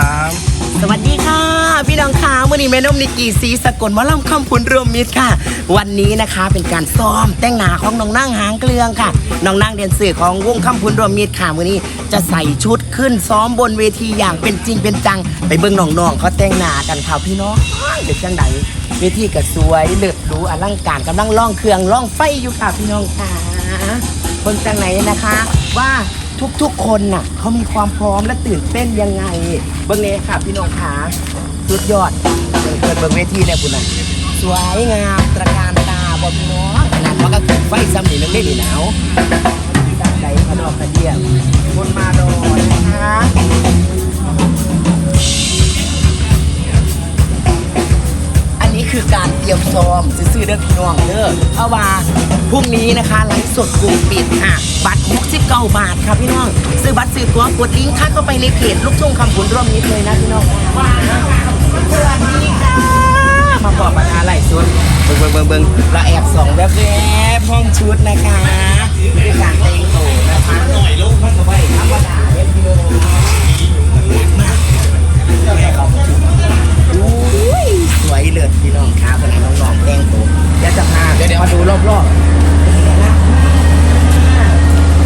สามสวัสดีค่ะ พี่น้องค่ะมื่อนี้แม่นมนิกกี้สีสกลมอลำคำพุนรวมมิตรค่ะ วันนี้นะคะเป็นการซ้อมแต่งหน้าของน้องนั่งหางเกลืองค่ะน้องนั่งเดียนสื่อของวงคำพุนรวมมิตรค่ะมื่อนี้จะใส่ชุดขึ้นซ้อมบนเวทีอย่างเป็นจริงเป็นจัง ไปเบิ่งน้องๆเขาแต่งหน้ากันค่ะพี่น้องเด็กจังใดเวทีก็สวยเลิศหรูอลังการกำลังล่องเครื่องล่องไฟอยู่ค่ะพี่น้องค่ะคนจังไหนนะคะว่า ทุกๆ คนน่ะเขามีความพร้อมและตื่นเต้นยังไงเบิ้งเลยค่ะพี่น้องขาสุดยอดเปิดเบิ้งเวทีเนี่ยคุณน่ะสวยงามตระการตาบอพี่น้องขนาดว่าก็คือไฟซ้ำหนีนึงได้หนีหนาวดังไหนพนอกกระเดียมคนมารอนะคะ ซ้อมซื้อเด้อพี่น้องเด้อเพราะว่าพรุ่งนี้นะคะไลฟ์สดกลุ่มปิดค่ะ บัตร69บาทค่ะพี่น้อง ซื้อบัตรซื้อตั๋วกดลิงก์ค่ะเข้าไปในเพจลูกทุ่งคำบุญร่วมมิตรเลยนะพี่น้องว้าสวัสดีค่ะมาบอกปัญหาไลฟ์สดเบิ่งเบิ่งเบิ่งเบิ่งเราแอบส่องแวบๆห้องชุดนะคะ รอบๆ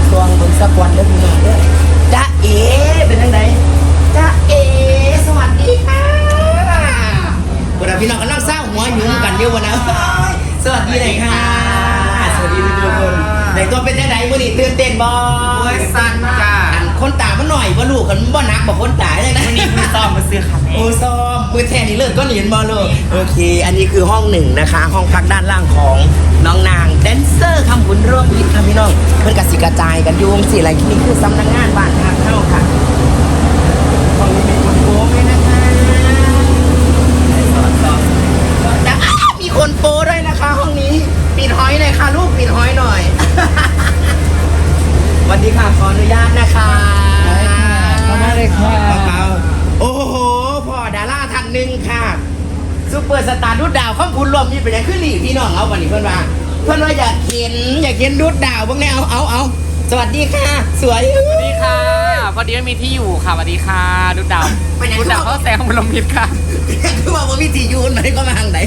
สวงบนสะกวันเด้อพี่น้องเด้อจ้าเอ๋เป็นยังไงจ้าเอ๋สวัสดีค่ะวันนี้พี่น้องกำลังเศร้าหัวหยุ่มกันอยู่วันนะสวัสดีเลยค่ะ สวัสดีทุกคนในตัวเป็นยังไงมื่อนี้ตื่นเต้นบ่โอ้ยสั้นจ้าอัน คนตามันหน่อยว่าลูกกันบ่หนักบอกคนตาเลยนะวันนี้คุณซ้อมมาซื้อค่ะแม่โอ้ซ้อมมือแทนนี่เลิกก็เหรียญบอลเลยโอเค อันนี้คือห้องหนึ่งนะคะ ห้องพักด้านล่างของน้องนางแดนเซอร์คำบุญร่วมมิตรค่ะพี่น้องเพื่อนกับสิกระจายกันอยุ่จังสิอะไรนี่คือสำนักงานบ้านทางเข้าค่ะห้องนี้เป็นคนโป้ไหมนะคะแต่อ้าวมีคนโป้ด้วยนะคะ ห้องนี้ปิดหอยหน่อยค่ะลูกปิดหอยหน่อยส วัสดีค่ะขออนุญาตนะคะเข้ามาเลยค่ะ เบาๆโอ้โหพ่อดาราท่านหนึ่งค่ะซูเปอร์สตาร์ดุดดาวข้อมพูนรวมนี่เป็นยังขึ้นหลีพี่น้องเอาวันนี้เพื่อนว่า เพื่อนว่าอยากเห็นอยากเห็นดุดดาวบ้างแน่เอาเอาเอาสวัสดีค่ะ สวย สวัสดีค่ะพอดีไม่มีที่อยู่ค่ะสวัสดีค่ะดุดดาวไปไหนดุดดาวเขาแซงบรมพิษค่ะ คือว่าว่าวิธียูนไหนก็มาทางไหน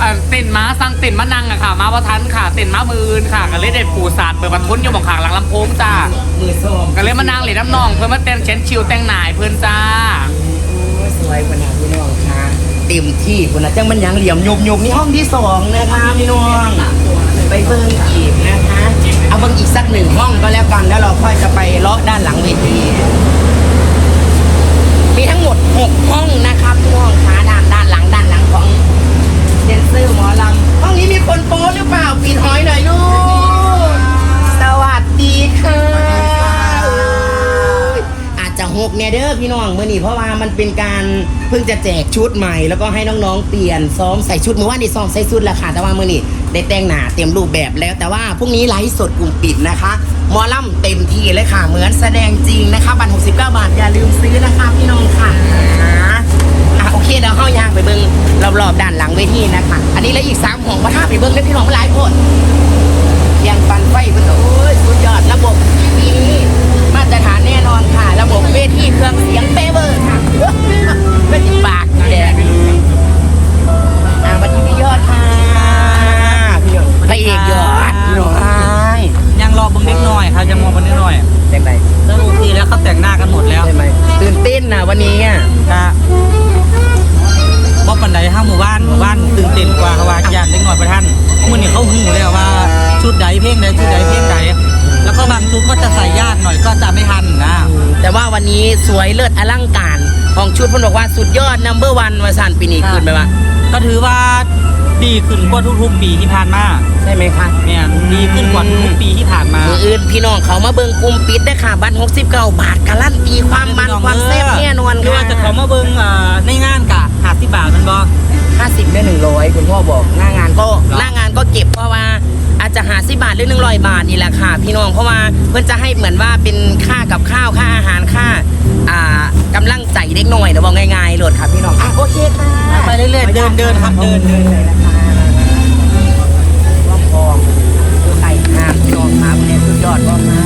อ่าเต้นม้าสั่งเต้นม้านังอะค่ะม้าวัทันค่ะเต้นม้ามือนค่ะก็เลยได้ปูศาสตร์เปิดประทุนอยู่บางขางหลังลำโพงจ้ามือส้มก็เลยมานั่งเหรียญน้ำนอง เพื่อมาเต้นเชนชิวแต่งหนายเพื่อนจ้าโอ้ยสวยขนาดพี่น้องค่ะเต็มที่คนละจังมันยังเหลี่ยมยมยมนี่ห้องที่สองนะคะพี่น้องไปเบิ้งอีกนะคะเอาเบิ้งอีกสักหนึ่งห้องก็แล้วกันแล้วเราค่อยจะไปเลาะด้านหลังเวทีมีทั้งหมด6ห้องนะครับพี่น้องขา พี่น้องเมื่อนี้เพราะว่ามันเป็นการเพิ่งจะแจกชุดใหม่ แล้วก็ให้น้องๆเปลี่ยนซ้อมใส่ชุดเมื่อวานนี้ซ้อมใส่ชุดแล้วค่ะแต่ว่าเมื่อนี้ได้แต่งหน้าเต็มรูปแบบแล้ว แต่ว่าพรุ่งนี้ไลฟ์สดกลุ่มปิดนะคะมอลำเต็มที่เลยค่ะ เหมือนแสดงจริงนะคะบัตร69 บาทอย่าลืมซื้อนะคะพี่น้องค่ะอะโอเคเดี๋ยวเข้ายางไปเบิ้งรอบๆด้านหลังเวทีนะคะ อันนี้แล้วอีกสามห้องว่าถ้าไปเบิ้งแล้วพี่น้องหลายคน ก็บ่ปันใดห้าหมู่บ้านหมู่บ้านตื่นเต้นกว่าเขาว่าย่านเล็กน้อยประท่านเพราะมื้อนี้เขาหูแล้วว่าชุดใดเพลงใดชุดใดเพลงใดแล้วก็บางชุดก็จะใส่ยากหน่อยก็จะไม่ทันนะ แต่ว่าวันนี้สวยเลิศอลังการ ของชุดเพิ่นบอกว่าสุดยอดนัมเบอร์วันวาสันปีนี้ขึ้นไปว่า ก็ถือว่าดีขึ้นกว่าทุกๆปีที่ผ่านมาใช่ไหมคะเนี่ยดีขึ้นกว่าทุกๆปีที่ผ่านมา มืออื่นพี่น้องเขามาเบิ่งกลุ่มปิดได้อค่ะบัตร69 บาทการันตีความมันความแซ่บแน่นอนหรือค่ะว่าจะเขามาเบิ่งอ่าในงานกะ50บาทมันบ่50ได้100 คุณพ่อบอกหน้างานก็เหรอหน้างานก็เก็บเพราะว่าอาจจะหาสิบาทหรือ100 บาทนี่แหละค่ะ พี่น้องเพราะว่าเพื่อนจะให้เหมือนว่าเป็นค่ากับข้าวค่าอาหารค่าอ่ากำลังใจเล็กน้อยเดี๋ยวบอกง่ายๆโหลดค่ะพี่น้องอะโอเคค่ะไปเรื่อยๆเดินเดินครับเดินเดินเลยนะคะร่องทองไก่งามพี่น้องครับเนี่ยสุดยอดร่องนะ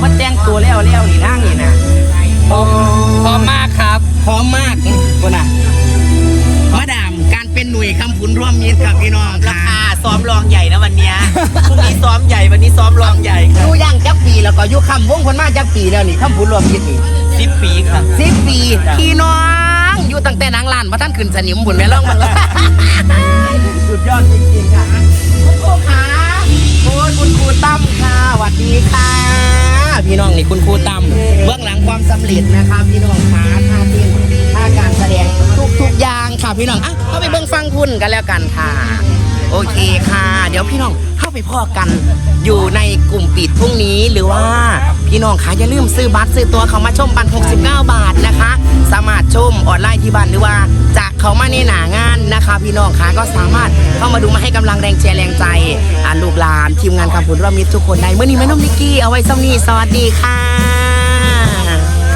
เพิ่นแต่งตัวแล้วแล้วนี่นั่งนี่นะโอ้พร้อมมากครับพร้อมมากคนน่ะมาดามการเป็นหน่วยคำพุนร่วมมิตรครับพี่น้องค่ะค่ะ ซ้อมรองใหญ่นะวันเนี้ยพรุ่งนี้ซ้อมใหญ่วันนี้ซ้อมรองใหญ่ค่ะอยู่ย่างจักปีแล้วก็อยู่คำวงคนมาจักปีแล้วนี่คำพุนร่วมมิตรนี่สิบปีค่ะสิบปีพี่น้องอยู่ตั้งแต่นางลานมาท่านขึ้นสนิมบุญแม่ล่องมาเลยสุดยอดจริงๆค่ะคุณครูขาคุณคุณครูตั้มค่ะสวัสดีค่ะ พี่น้องนี่คุณครูตั้มเบื้องหลังความสำเร็จนะคะพี่น้องขาท่าเต้นท่าการแสดงทุกทุกๆอย่าง ค่ะพี่น้องอะเข้าไปเบิ่งฟังคุณกันแล้วกันค่ะ โอเคค่ะ เดี๋ยวพี่น้องเข้าไปพ่อกันอยู่ในกลุ่มปิดพรุ่งนี้หรือว่าพี่น้องคะอย่าลืมซื้อบัตรซื้อตัวเขามาชมบัตร69 บาทนะคะ สามารถชมออนไลน์ที่บ้านหรือว่าจะเขามาในหนางานนะคะ พี่น้องคะก็สามารถเข้ามาดูมาให้กำลังแรงเชียร์แรงใจอ่าลูกหลานทีมงานคำพูดร่วมมิตรทุกคนได้เมื่อนี้แม่น้องนิกกี้เอาไว้ซ้ำนี้สวัสดีค่ะ